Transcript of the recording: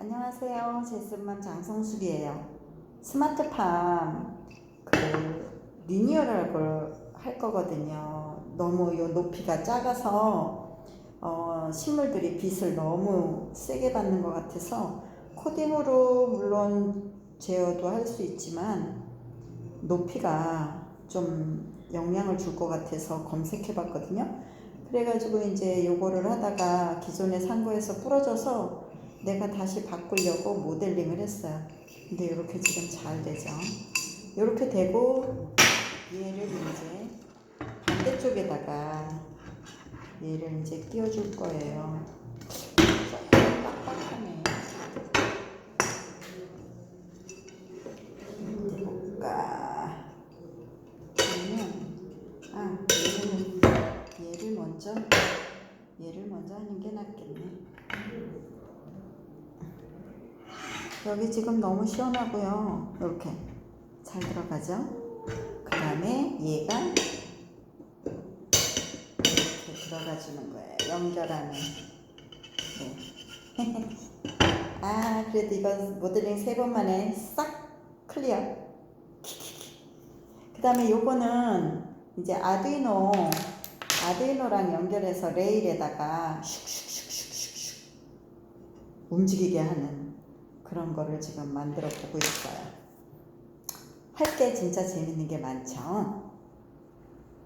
안녕하세요. 제스맘 장성숙이에요. 스마트팜 그 리뉴얼할 걸 할 거거든요. 너무 요 높이가 작아서 어, 식물들이 빛을 너무 세게 받는 것 같아서 코딩으로 물론 제어도 할 수 있지만 높이가 좀 영향을 줄 것 같아서 검색해 봤거든요. 그래가지고 이제 요거를 하다가 기존에 산 거에서 부러져서 내가 다시 바꾸려고 모델링을 했어요. 근데 이렇게 지금 잘 되죠. 이렇게 되고 얘를 이제 반대쪽에다가 얘를 이제 끼워줄 거예요. 빡빡하네. 볼까? 그러면 아 얘를 얘를 먼저 얘를 먼저 하는 게 낫겠네. 여기 지금 너무 시원하고요. 이렇게 잘 들어가죠? 그 다음에 얘가 이렇게 들어가 주는 거예요. 연결하는. 네. 아, 그래도 이거 모델링 세 번 만에 싹 클리어. 그 다음에 요거는 이제 아두이노, 아두이노랑 연결해서 레일에다가 슉슉슉슉슉슉 움직이게 하는 그런 거를 지금 만들어 보고 있어요. 할 게 진짜 재밌는 게 많죠.